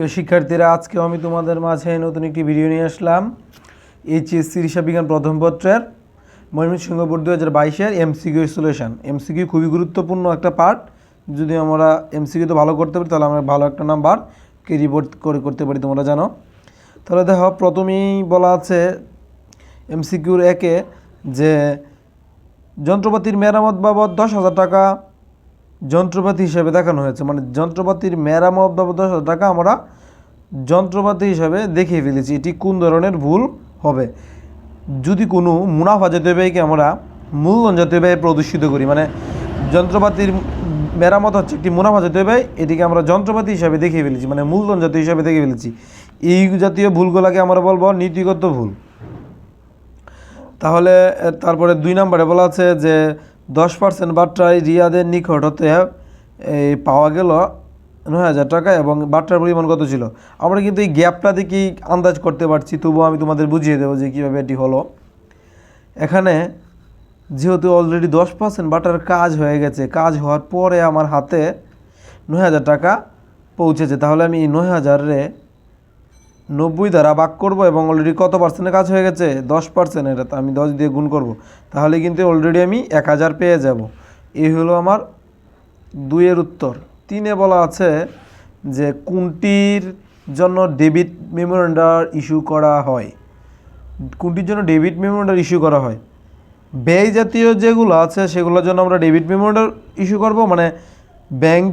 প্রিয় শিক্ষার্থীরা, আজকেও আমি তোমাদের মাঝে নতুন একটি ভিডিও নিয়ে আসলাম। এইচএসসি হিসাব বিজ্ঞান প্রথম পত্রের, ময়মনসিংহ বোর্ড দু হাজার বাইশের এমসিকিউ সলিউশন এমসিকিউ খুবই গুরুত্বপূর্ণ একটা পার্ট যদি আমরা এমসিকিউ তো ভালো করতে পারি, তাহলে আমরা ভালো একটা নাম্বার কে রিপোর্ট করে করতে পারি, তোমরা জানো। তাহলে দেখো, প্রথমেই বলা আছে এমসিকিউর একে যে যন্ত্রপাতির মেরামত বাবদ দশ হাজার টাকা যন্ত্রপাতি হিসাবে দেখানো হয়েছে। মানে যন্ত্রপাতির মেরামত টাকা আমরা যন্ত্রপাতি হিসাবে দেখিয়ে ফেলেছি। এটি কোন ধরনের ভুল হবে? যদি কোনো মুনাফা জাতীয় ব্যয়কে আমরা মূলধন জাতীয় ব্যয়ে প্রদর্শিত করি মানে যন্ত্রপাতির মেরামত হচ্ছে একটি মুনাফা জাতীয় ব্যয়, এটিকে আমরা যন্ত্রপাতি হিসাবে দেখিয়ে ফেলেছি মানে মূলধন জাতীয় হিসাবে দেখে ফেলেছি। এই জাতীয় ভুলগুলোকে আমরা বলব নীতিগত ভুল। তাহলে তারপরে দুই নম্বরে বলা আছে যে দশ পার্সেন্ট বাট্টায় রিয়াদের নিকট হতে এই পাওয়া গেল নয় হাজার টাকা এবং বাট্টার পরিমাণ কত ছিল? আমরা কিন্তু এই গ্যাপটা দেখেই আন্দাজ করতে পারছি, তবুও আমি তোমাদের বুঝিয়ে দেবো যে কীভাবে এটি হলো। এখানে যেহেতু অলরেডি দশ পার্সেন্ট বাটার কাজ হয়ে গেছে, কাজ হওয়ার পরে আমার হাতে নয় হাজার টাকা পৌঁছেছে। তাহলে আমি এই নয় হাজারে নব্বই দ্বারা ভাগ করব এবং অলরেডি কত পার্সেন্টের কাজ হয়ে গেছে? দশ পার্সেন্ট এটা তো আমি দশ দিয়ে গুণ করব। তাহলে কিন্তু অলরেডি আমি এক হাজার পেয়ে যাব। এই হলো আমার দুইয়ের উত্তর। তিনে বলা আছে যে কোনটির জন্য ডেবিট মেমোরেন্ডার ইস্যু করা হয়? কোনটির জন্য ডেবিট মেমোরেন্ডার ইস্যু করা হয়? ব্যয় জাতীয় যেগুলো আছে সেগুলোর জন্য আমরা ডেবিট মেমোরেন্ডার ইস্যু করব। মানে ব্যাংক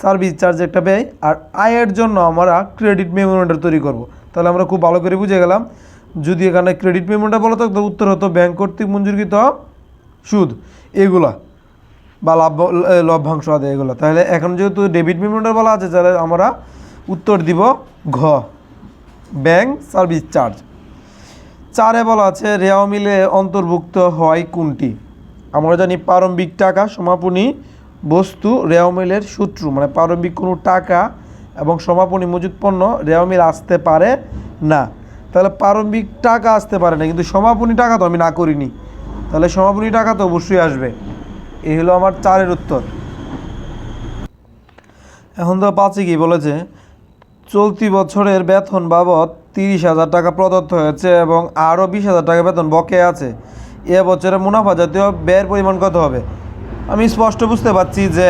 সার্ভিস চার্জ একটা ব্যয় আর আয়ের জন্য আমরা ক্রেডিট মেমোরেন্ডার তৈরি করব। তাহলে আমরা খুব ভালো করে বুঝে গেলাম। যদি এখানে ক্রেডিট মেমোরেন্ডার বলো তো উত্তর হতো ব্যাংক কর্তৃক মঞ্জুরকৃত সুদ। এগুলা বা লাভ, লভ্যাংশ আদায় এগুলো। তাহলে এখন যেহেতু ডেবিট মেমোরেন্ডার বলা আছে, তাহলে আমরা উত্তর দিব ঘ, ব্যাংক সার্ভিস চার্জ। চারে বলা আছে, রেওয়া মিলে অন্তর্ভুক্ত হয় কোনটি? আমরা জানি প্রারম্ভিক টাকা সমাপনী বস্তু রেওমিলের সূত্র মানে প্রারম্ভিক কোনো টাকা এবং সমাপনী মজুত পণ্য রেওমিল আসতে পারে না। তাহলে প্রারম্ভিক টাকা আসতে পারে না, কিন্তু সমাপনী টাকা তো আমি না করিনি। তাহলে সমাপনী টাকা তো অবশ্যই আসবে। এই হলো আমার চারের উত্তর। এখন তো পাঁচে কি বলেছে? চলতি বছরের বেতন বাবদ তিরিশ হাজার টাকা প্রদত্ত হয়েছে এবং আরও বিশ হাজার টাকা বেতন বকেয়া আছে। এ বছরে মুনাফা জাতীয় ব্যয়ের পরিমাণ কত হবে? আমি স্পষ্ট বুঝতে পারছি যে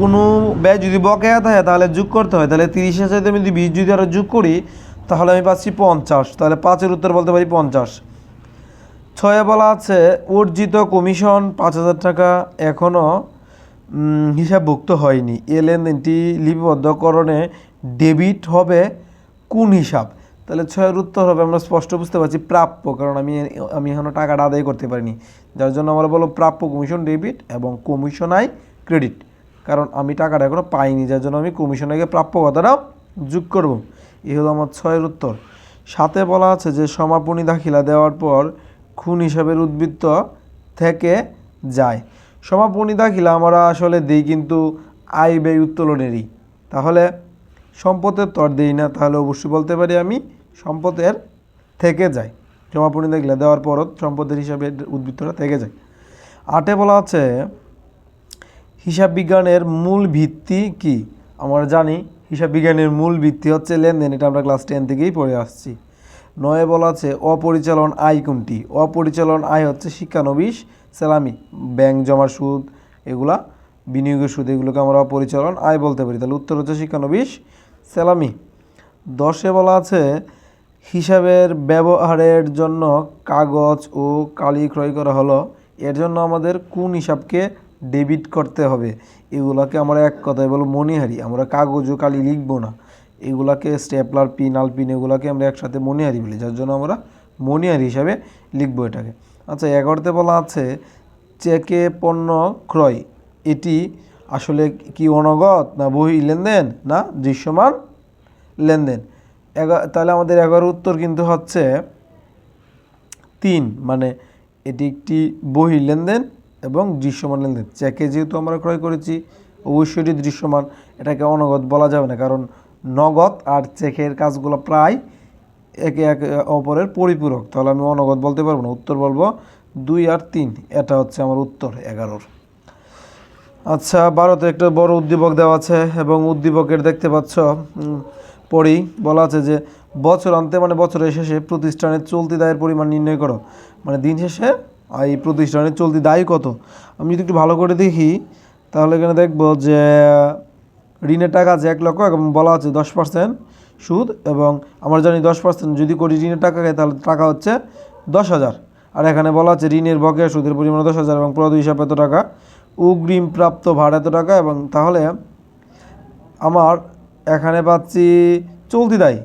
কোনো ব্যয় যদি বকেয়া থাকে, তাহলে যোগ করতে হয়। তাহলে তিরিশ হাজার আমি যদি বিশ যদি আরও যোগ করি, তাহলে আমি পাচ্ছি পঞ্চাশ। তাহলে পাঁচের উত্তর বলতে পারি পঞ্চাশ। ছয়ে বলা আছে, অর্জিত কমিশন পাঁচ হাজার টাকা এখনও হিসাবভুক্ত হয়নি। এ লেনদেনটি লিপিবদ্ধকরণে ডেবিট হবে কোন হিসাব? তাহলে ছয়ের উত্তর হবে, আমরা স্পষ্ট বুঝতে পারছি প্রাপ্য, কারণ আমি আমি এখনও টাকাটা আদায় করতে পারিনি। যার জন্য আমরা বলব প্রাপ্য কমিশন ডেবিট এবং কমিশন আয় ক্রেডিট কারণ আমি টাকাটা এখনও পাইনি, যার জন্য আমি কমিশন আগে প্রাপ্য কথাটা যোগ করব। এই হলো আমার ছয়ের উত্তর। সাথে বলা আছে যে সমাপনী দাখিলা দেওয়ার পর খুন হিসাবের উদ্বৃত্ত থেকে যায়। সমাপনী দাখিলা আমরা আসলে দিই কিন্তু আয় ব্যয় উত্তোলনেরই। তাহলে সম্পদের তর দিই না, তাহলে অবশ্যই বলতে পারি আমি সম্পদের থেকে যায়। সমাপনী দাখিলা দেওয়ার পরও সম্পদের হিসাবে উদ্বৃত্তটা থেকে যায়। আটে বলা আছে, হিসাব বিজ্ঞানের মূল ভিত্তি কি? আমরা জানি হিসাব বিজ্ঞানের মূল ভিত্তি হচ্ছে লেনদেন, এটা আমরা ক্লাস টেন থেকেই পড়ে আসছি। নয়ে বলা আছে, অপরিচালন আয় কোনটি? অপরিচালন আয় হচ্ছে শিক্ষানবিশ, সেলামি, ব্যাংক জমার সুদ, এগুলা, বিনিয়োগের সুদ, এগুলোকে আমরা অপরিচালন আয় বলতে পারি। তাহলে উত্তর হচ্ছে শিক্ষানবিশ সেলামি। দশে বলা আছে, হিসাবের ব্যবহারের জন্য কাগজ ও কালি ক্রয় করা হলো। এর জন্য আমাদের কোন হিসাবকে ডেবিট করতে হবে? এগুলাকে আমরা এক কথায় বলো মনিহারি। আমরা কাগজ ও কালি লিখব না। এগুলাকে স্টেপলার পিন, আলপিন এগুলাকে আমরা একসাথে মনিহারি বলি, যার জন্য আমরা মনিহারি হিসাবে লিখব এটাকে। আচ্ছা এগারোতে বলা আছে, চেকে পণ্য ক্রয়। এটি আসলে কি অনগত না বহি লেনদেন না দৃশ্যমান লেনদেন? তাহলে আমাদের এগারো উত্তর কিন্তু হচ্ছে তিন মানে এটি একটি বহি লেনদেন এবং দৃশ্যমান লেনদেন। চেকে যেহেতু আমরা ক্রয় করেছি, অবশ্যই এটি দৃশ্যমান, এটাকে অনগত বলা যাবে না, কারণ নগদ আর চেকের কাজগুলো প্রায় একে একে, অপরের পরিপূরক। তাহলে আমি অনগত বলতে পারব না, উত্তর বলব দুই আর তিন, এটা হচ্ছে আমার উত্তর এগারোর। আচ্ছা ভারতে একটা বড় উদ্দীপক দেওয়া আছে এবং উদ্দীপকের দেখতে পাচ্ছ পরেই বলা আছে যে, বছর অন্তে মানে বছরের শেষে প্রতিষ্ঠানের চলতি দায়ের পরিমাণ নির্ণয় করো। মানে দিন শেষে এই প্রতিষ্ঠানের চলতি দায় কত? আমি যদি একটু ভালো করে দেখি, তাহলে এখানে দেখব যে, ঋণের টাকা আছে এক লক্ষ এবং বলা আছে দশ পার্সেন্ট সুদ এবং আমরা জানি দশ পার্সেন্ট, যদি করি ঋণের টাকা খাই, তাহলে টাকা হচ্ছে দশ হাজার। আর এখানে বলা আছে ঋণের বকেয়া সুদের পরিমাণ দশ হাজার এবং প্রদ হিসাবে এত টাকা। অগ্রিম প্রাপ্ত ভাড়া এত টাকা এবং তাহলে আমার এখানে পাচ্ছি, চলতি দায়।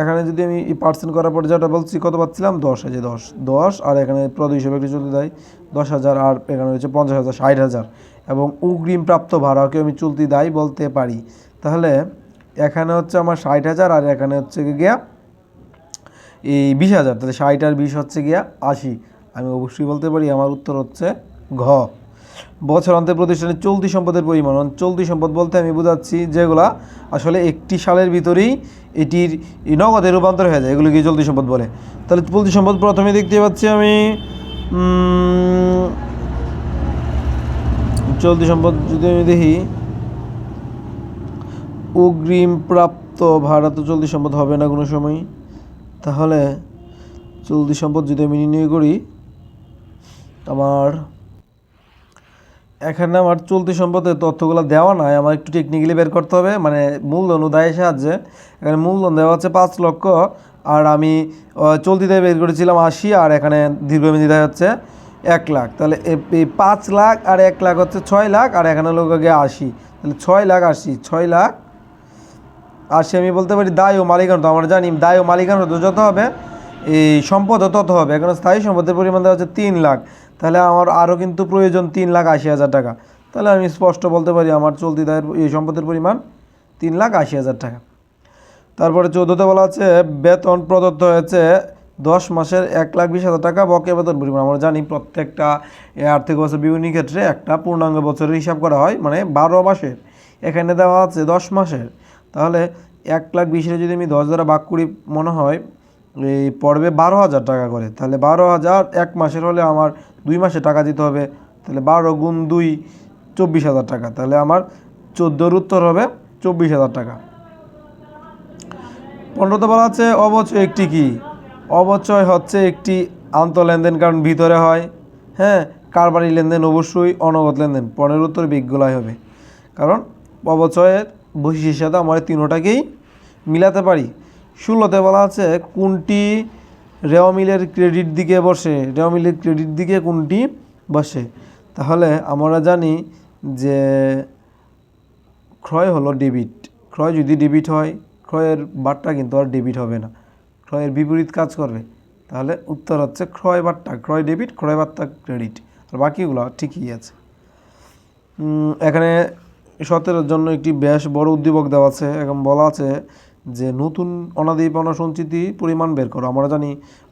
এখানে যদি আমি পার্সেন্ট করার পর যেটা বলছি, কত পাচ্ছিলাম? দশ হাজার, দশ দশ, আর এখানে প্রদ হিসাবে একটি চলতি দায়, দশ হাজার, আর এখানে রয়েছে পঞ্চাশ হাজার, ষাট হাজার। এবং অগ্রিম প্রাপ্ত ভাড়াকে আমি চলতি দায় বলতে পারি। তাহলে এখানে হচ্ছে আমার ষাট হাজার, আর এখানে হচ্ছে গিয়া? এই বিশ হাজার, তাহলে ষাট আর বিশ হচ্ছে গিয়া আশি। আমি অবশ্যই বলতে পারি, আমার উত্তর হচ্ছে ঘ। বছর অন্তে প্রতিষ্ঠানের চলতি সম্পদের পরিমাণ চলতি সম্পদ বলতে আমি বোঝাচ্ছি যেগুলা আসলে একটি সালের ভিতরেই এটির নগদে রূপান্তর হয়ে যায়, এগুলোকে চলতি সম্পদ বলে। তাহলে চলতি সম্পদ প্রথমে দেখতে পাচ্ছি আমি চলতি সম্পদ যদি আমি দেখি, অগ্রিম প্রাপ্ত ভাড়া তো চলতি সম্পদ হবে না কোনো সময়। তাহলে চলতি সম্পদ যদি আমি নির্ণয় করি, আমার এখানে আমার চলতি সম্পদের তথ্যগুলো দেওয়া নাই, আমার একটু টেকনিক্যালি বের করতে হবে। মানে মূলধন উদয়ের সাহায্যে, এখানে মূলধন দেওয়া হচ্ছে পাঁচ লক্ষ, আর আমি চলতিতে বের করেছিলাম আশি, আর এখানে দীর্ঘমেয়াদী দেয় হচ্ছে এক লাখ। তাহলে এই পাঁচ লাখ আর এক লাখ হচ্ছে ছয় লাখ, আর এখানে লোক গিয়ে আশি। তাহলে ছয় লাখ আশি, ছয় লাখ আশি আমি বলতে পারি দায় ও মালিকানা, তো আমরা জানি দায় ও মালিকানা যত হবে, এই সম্পদও তত হবে। এখন স্থায়ী সম্পদের পরিমাণ দেওয়া হচ্ছে তিন লাখ। তাহলে আমার আরও কিন্তু প্রয়োজন তিন লাখ আশি হাজার টাকা। তাহলে আমি স্পষ্ট বলতে পারি আমার চলতি দায়ের এই সম্পদের পরিমাণ তিন লাখ আশি হাজার টাকা। তারপরে চৌদ্দতে বলা আছে, বেতন প্রদত্ত হয়েছে দশ মাসের এক লাখ বিশ হাজার টাকা বকে বেতন পরিমাণ। আমরা জানি প্রত্যেকটা আর্থিক বছর বিভিন্ন ক্ষেত্রে একটা পূর্ণাঙ্গ বছরের হিসাব করা হয় মানে বারো মাসের। এখানে দেওয়া আছে দশ মাসের। তাহলে এক লাখ বিশের যদি আমি দশ দ্বারা ভাগ করি, মনে হয়, এই পড়বে বারো হাজার টাকা করে। তাহলে বারো হাজার এক মাসের হলে আমার দুই মাসে টাকা দিতে হবে, তাহলে বারো গুণ দুই, চব্বিশ হাজার টাকা। তাহলে আমার চোদ্দোর উত্তর হবে চব্বিশ হাজার টাকা। পনেরোতে বলা আছে, অবচয় একটি কি? অবচয় হচ্ছে একটি আন্ত লেনদেন, কারণ ভিতরে হয়। হ্যাঁ কারবারি লেনদেন অবশ্যই অনগত লেনদেন। পনেরো উত্তর বিজ্ঞলাই হবে। কারণ অবচয়ের বৈশিষ্ট্যের সাথে আমরা তিনোটাকেই মিলাতে পারি। ষোলোতে বলা আছে, কোনটি রেওয়া মিলের ক্রেডিট দিকে বসে রেওয়া মিলের ক্রেডিট দিকে কোনটি বসে? তাহলে আমরা জানি যে ক্রয় হলো ডেবিট। ক্রয় যদি ডেবিট হয়, ক্রয়ের বারটা কিন্তু আর ডেবিট হবে না। ক্রয়ের বিপরীত কাজ করবে। তাহলে উত্তর হচ্ছে ক্রয় বারটা ক্রয় ডেবিট, ক্রয় বার্তা ক্রেডিট। আর বাকিগুলো ঠিকই আছে। এখানে সতেরোর জন্য একটি বেশ বড় উদ্দীপক দেওয়া আছে। এবং বলা আছে যে নতুন অনাদি পাওনা সঞ্চিতি পরিমাণ বের করো। আমরা জানি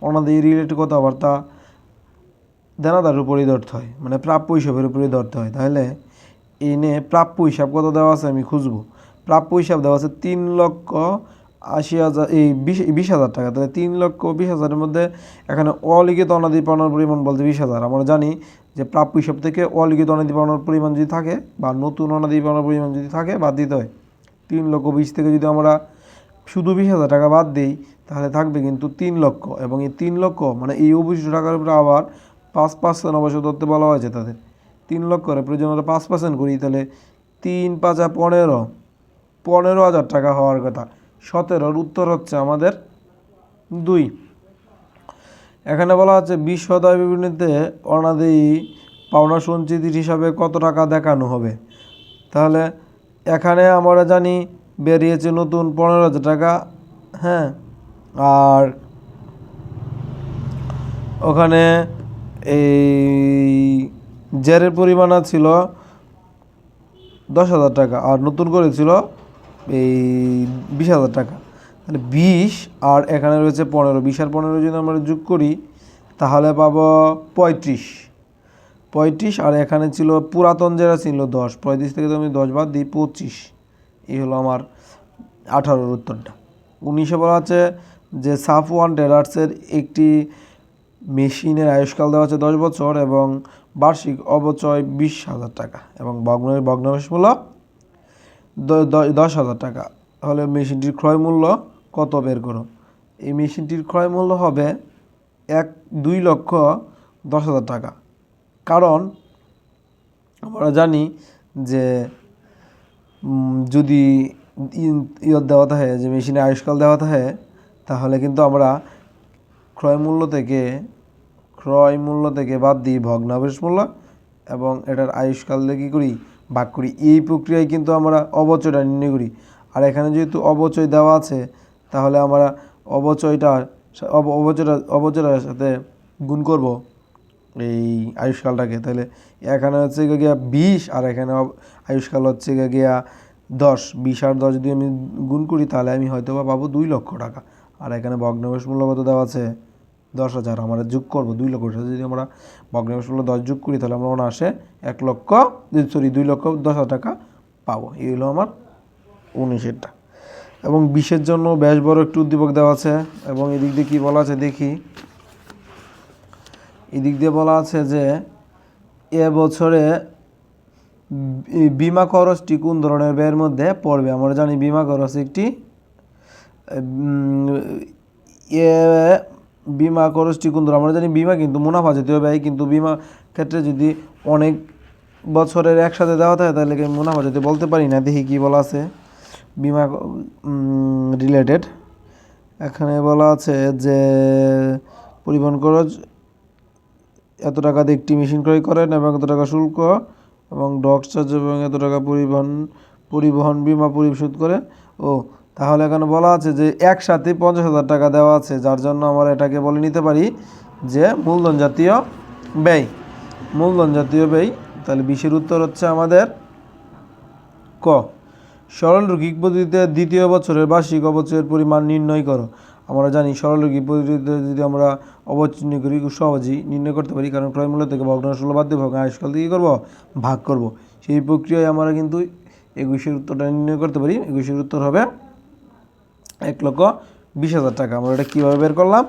অনাদি রিলেটেড কথাবার্তা দেনাদার উপরেই ধরতে হয় মানে প্রাপ্য হিসাবের উপরেই ধরতে হয়। তাহলে এনে প্রাপ্য হিসাব কত দেওয়া আছে আমি খুঁজবো। প্রাপ্য হিসাব দেওয়া আছে তিন লক্ষ আশি হাজার, এই বিশ বিশ হাজার টাকা। তাহলে তিন লক্ষ বিশ হাজারের মধ্যে এখানে অলিখিত অনাদি পাওনার পরিমাণ বলতে বিশ হাজার। আমরা জানি যে প্রাপ্য হিসাব থেকে অলিখিত অনাদি পাওনার পরিমাণ যদি থাকে বা নতুন অনাদি পাওনার পরিমাণ যদি থাকে বাদ দিতে হয়। তিন লক্ষ বিশ থেকে যদি আমরা শুধু বিশ হাজার টাকা বাদ দিই তাহলে থাকবে কিন্তু তিন লক্ষ। এবং এই তিন লক্ষ মানে এই অবশিষ্ট টাকার উপরে আবার পাঁচ পার্সেন্ট অবশ্য ধরতে বলা হয়েছে তাদের। তিন লক্ষরে প্রয়োজন আমরা পাঁচ পার্সেন্ট করি, তাহলে তিন পাঁচা পনেরো। পনেরো হাজার টাকা হওয়ার কথা। সতেরোর উত্তর হচ্ছে আমাদের দুই। এখানে বলা আছে বিশ সদয় বিবরণীতে অনাদেয়ী পাওনা সঞ্চিতির হিসাবে কত টাকা দেখানো হবে? তাহলে এখানে আমরা জানি বেরিয়েছে নতুন পনেরো হাজার টাকা হ্যাঁ? আর ওখানে এই জেরের পরিমাণ ছিল দশ হাজার টাকা আর নতুন করেছিল এই বিশ হাজার টাকা। তাহলে বিশ আর এখানে রয়েছে পনেরো। বিশ আর পনেরো যদি আমরা যোগ করি, তাহলে পাবো পঁয়ত্রিশ। পঁয়ত্রিশ আর এখানে ছিল পুরাতন যেটা ছিল দশ। পঁয়ত্রিশ থেকে তো আমি দশ বাদ দিই, পঁচিশ। এই হলো আমার আঠারোর উত্তরটা। উনিশে বলা আছে যে সাফওয়ান ট্রেডার্সের একটি মেশিনের আয়ুষ্কাল দেওয়া আছে দশ বছর এবং বার্ষিক অবচয় বিশ হাজার টাকা এবং ভগ্ন ভগ্নাংশ মূল্য দশ হাজার টাকা। তাহলে মেশিনটির ক্রয় মূল্য কত বের করো? এই মেশিনটির ক্রয় মূল্য হবে এক দুই লক্ষ দশ হাজার টাকা। কারণ আমরা জানি যে যদি ইয়ত দেওয়া থাকে যে মেশিনে আয়ুষ্কাল দেওয়া থাকে তাহলে কিন্তু আমরা ক্রয় মূল্য থেকে, ক্রয় মূল্য থেকে বাদ দিই ভগ্নাবেশ মূল্য এবং এটার আয়ুষ্কাল দিয়ে কী করি? ভাগ করি। এই প্রক্রিয়ায় কিন্তু আমরা অবচয়টা নির্ণয় করি। আর এখানে যেহেতু অবচয় দেওয়া আছে, তাহলে আমরা অবচয়টা, অব- অবচয়টা, অবচয়টার সাথে গুণ করব এই আয়ুষ্কালটাকে। তাহলে এখানে হচ্ছে গিয়া বিশ, আর এখানে আয়ুষ্কাল হচ্ছে গিয়া দশ, বিশ আর দশ যদি আমি গুণ করি, তাহলে আমি হয়তো বা পাবো দুই লক্ষ টাকা। আর এখানে ভগ্নাবেশ মূল্য কত দেওয়া আছে? দশ হাজার। আমরা যোগ করব দুই লক্ষ। টাকা যদি আমরা ভগ্নাবেশ মূল্য দশ যোগ করি, তাহলে আমরা আসে এক লক্ষ সরি, দুই লক্ষ দশ হাজার টাকা পাবো। এই হলো আমার উনিশেরটা। এবং বিশের জন্য বেশ বড় একটু উদ্দীপক দেওয়া আছে। এবং এদিক দিয়ে কী বলা আছে? দেখি। এদিক দিয়ে বলা আছে যে, এ বছরে বিমা খরচটি কোন ধরনের ব্যয়ের মধ্যে পড়বে? আমরা জানি বিমা খরচ একটি বিমা খরচটি কোন ধরনের? আমরা জানি বিমা কিন্তু মুনাফা জাতীয় ব্যয়, কিন্তু বিমা ক্ষেত্রে যদি অনেক বছরের একসাথে দেওয়া থাকে, তাহলে কি মুনাফা জাতীয় বলতে পারি না? দেখি কী বলা আছে। বিমা রিলেটেড এখানে বলা আছে যে, পরিবহন খরচ, এত টাকা দিয়ে একটি মেশিন ক্রয় করেন এবং এত টাকা শুল্ক এবং ডক চার্জ এবং এত টাকা পরিবহন পরিবহন বিমা পরিশোধ করে। ও, তাহলে এখানে বলা আছে যে একসাথে পঞ্চাশ হাজার টাকা দেওয়া আছে, যার জন্য আমরা এটাকে বলে নিতে পারি যে মূলধন জাতীয় ব্যয়। মূলধন জাতীয় ব্যয়, তাহলে বিশের উত্তর হচ্ছে আমাদের ক। সরল রৈখিক পদ্ধতিতে দ্বিতীয় বছরের বার্ষিক অবচয়ের পরিমাণ নির্ণয় করো। আমরা জানি সরল রৈখিক যদি আমরা অবচয় নির্ণয় করি সহজেই নির্ণয় করতে পারি। কারণ ক্রয় মূল্য থেকে ভগ্নাংশ বাদ দিয়ে ভগ্ন আয়ুষ্কাল দিয়ে কী করব, ভাগ করব। সেই প্রক্রিয়ায় আমরা কিন্তু একুশের উত্তরটা নির্ণয় করতে পারি। একুশের উত্তর হবে এক লক্ষ বিশ হাজার টাকা। আমরা এটা কীভাবে বের করলাম?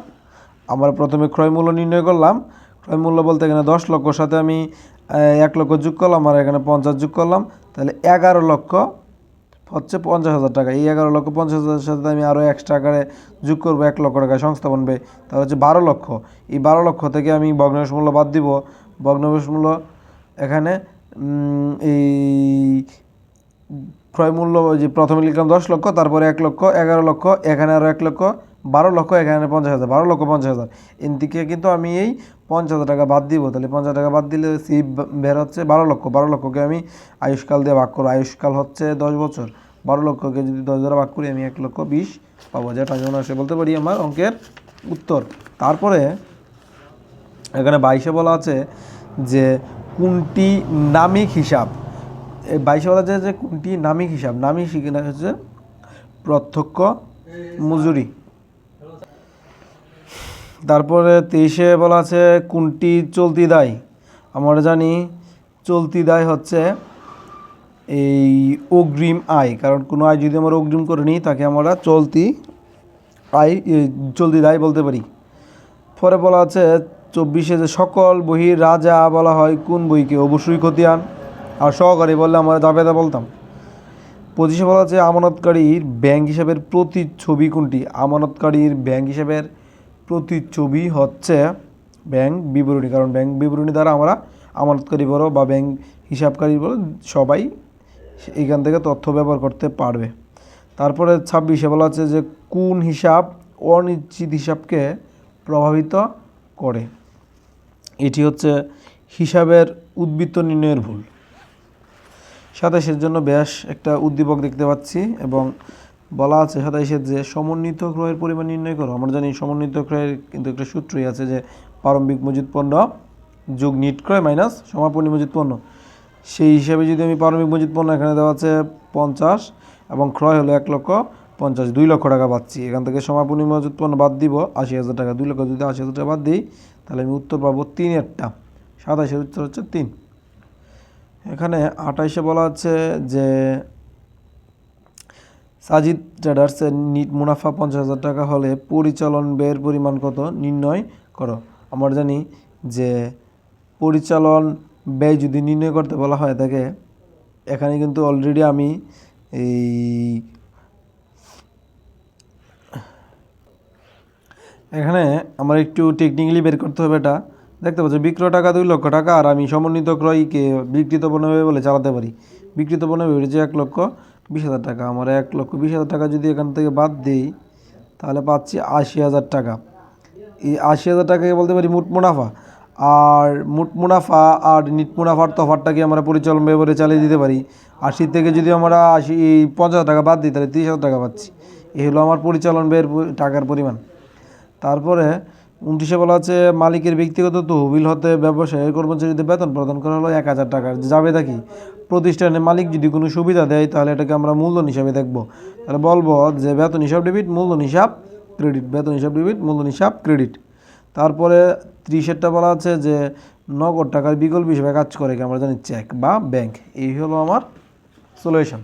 আমরা প্রথমে ক্রয়মূল্য নির্ণয় করলাম। ক্রয় মূল্য বলতে এখানে দশ লক্ষর সাথে আমি এক লক্ষ যোগ করলাম আর এখানে পঞ্চাশ যোগ করলাম। তাহলে এগারো লক্ষ হচ্ছে পঞ্চাশ হাজার টাকা। এই এগারো লক্ষ পঞ্চাশ হাজারের সাথে আমি আরও এক্সট্রা আকারে যোগ করব এক লক্ষ টাকায় সংস্থাপন ব্যয়। তাহলে হচ্ছে বারো লক্ষ। এই বারো লক্ষ থেকে আমি ভগ্নাংশ মূল্য বাদ দিব। ভগ্নাংশ মূল্য এখানে এই ক্রয় মূল্য যে প্রথমে লিখলাম দশ লক্ষ, তারপরে এক লক্ষ, এগারো লক্ষ, এখানে আরও এক লক্ষ বারো লক্ষ, এখানে পঞ্চাশ হাজার, বারো লক্ষ পঞ্চাশ হাজার। এর থেকে কিন্তু আমি এই পঞ্চাশ হাজার টাকা বাদ দিব। তাহলে পঞ্চাশ টাকা বাদ দিলে সি বের হচ্ছে বারো লক্ষ। বারো লক্ষকে আমি আয়ুষ্কাল দিয়ে ভাগ করব। আয়ুষ্কাল হচ্ছে দশ বছর। বারো লক্ষকে যদি দশ দ্বারা ভাগ করি, আমি এক লক্ষ বিশ পাবো। যেটা যেমন আসে বলতে পারি আমার অঙ্কের উত্তর। তারপরে এখানে বাইশে বলা আছে যে কোনটি নামিক হিসাব? এই বাইশে বলা আছে যে কোনটি নামিক হিসাব? নামিক হচ্ছে প্রত্যক্ষ মজুরি। তারপরে তেইশে বলা আছে, কোনটি চলতি দায়? আমরা জানি চলতি দায় হচ্ছে এই অগ্রিম আয়, কারণ কোনো আয় যদি আমরা অগ্রিম করে নিই, তাকে আমরা চলতি আয় চলতি দায় বলতে পারি। পরে বলা আছে, চব্বিশে যে সকল বহির রাজা বলা হয়, কোন বইকে? অবশ্যই খতিয়ান, আর সহকারী বললে আমরা দাবেদা বলতাম। পঁচিশে বলা আছে, আমানতকারীর ব্যাংক হিসাবের প্রতিচ্ছবি কোনটি? আমানতকারীর ব্যাংক হিসাবের প্রতিচ্ছবি হচ্ছে ব্যাংক বিবরণী। কারণ ব্যাংক বিবরণী দ্বারা আমরা আমানতকারী বড় বা ব্যাংক হিসাবকারী বড় সবাই এখান থেকে তথ্য ব্যবহার করতে পারবে। তারপরে ছাব্বিশে বলা আছে যে কোন হিসাব অনিশ্চিত হিসাবকে প্রভাবিত করে। এটি হচ্ছে হিসাবের উদ্বৃত্ত নির্ণয়ের ভুল। সাতাশের জন্য বেশ একটা উদ্দীপক দেখতে পাচ্ছি এবং বলা আছে সাতাইশের যে সমন্বিত ক্রয়ের পরিমাণ নির্ণয় করো। আমরা জানি সমন্বিত ক্রয়ের কিন্তু একটা সূত্রই আছে যে প্রারম্ভিক মজুদ পণ্য যোগ নিট ক্রয় মাইনাস সমাপনী মজুদ পণ্য। সেই হিসাবে যদি আমি প্রারম্ভিক মজুদ পণ্য এখানে দেওয়া আছে পঞ্চাশ এবং ক্রয় হলো এক লক্ষ পঞ্চাশ, দুই লক্ষ টাকা পাচ্ছি এখান থেকে সমাপনী মজুদ পণ্য বাদ দিব, আশি হাজার টাকা। দুই লক্ষ যদি আশি হাজার টাকা বাদ দিই, তাহলে আমি উত্তর পাবো তিনেরটা সাতাশের উত্তর হচ্ছে তিন। এখানে আঠাইশে বলা আছে যে সাজিদ ট্রেডার্সের নিট মুনাফা পঞ্চাশ হাজার টাকা হলে পরিচালন ব্যয়ের পরিমাণ কত নির্ণয় করো। আমরা জানি যে পরিচালন ব্যয় যদি নির্ণয় করতে বলা হয় তাকে, এখানে কিন্তু অলরেডি আমি এই এখানে আমার একটু টেকনিক্যালি বের করতে হবে এটা। দেখতে পাচ্ছি বিক্রয় টাকা দুই লক্ষ টাকা, আর আমি সমন্বিত ক্রয়কে বিকৃত পণ্য বলে চালাতে পারি। বিকৃত পণ্য হচ্ছে এক লক্ষ বিশ হাজার টাকা। আমার এক লক্ষ বিশ হাজার টাকা যদি এখান থেকে বাদ দিই, তাহলে পাচ্ছি আশি হাজার টাকা। এই আশি হাজার টাকাকে বলতে পারি মোট মুনাফা। আর মোট মুনাফা আর নিট মুনাফার তফাতটাকে আমরা পরিচালন ব্যবহারে চালিয়ে দিতে পারি। আশি থেকে যদি আমরা আশি, এই পঞ্চাশ টাকা বাদ দিই, তাহলে তিরিশ হাজার টাকা পাচ্ছি। এই হলো আমার পরিচালন ব্যয়ের টাকার পরিমাণ। তারপরে উনত্রিশে বলা আছে, মালিকের ব্যক্তিগত তহবিল হতে ব্যবসায়ের কর্মচারীদের বেতন প্রদান করা হলো এক হাজার টাকার। যাবে থাকি প্রতিষ্ঠানে মালিক যদি কোনো সুবিধা দেয়, তাহলে এটাকে আমরা মূলধন হিসাবে দেখব। তাহলে বলব যে বেতন হিসাব ডেবিট মূলধন হিসাব ক্রেডিট বেতন হিসাব ডেবিট মূলধন হিসাব ক্রেডিট তারপরে ত্রিশেরটা বলা আছে যে নগদ টাকার বিকল্প হিসেবে কাজ করে কি আমরা জানি চেক বা ব্যাংক এই হলো আমার সলিউশন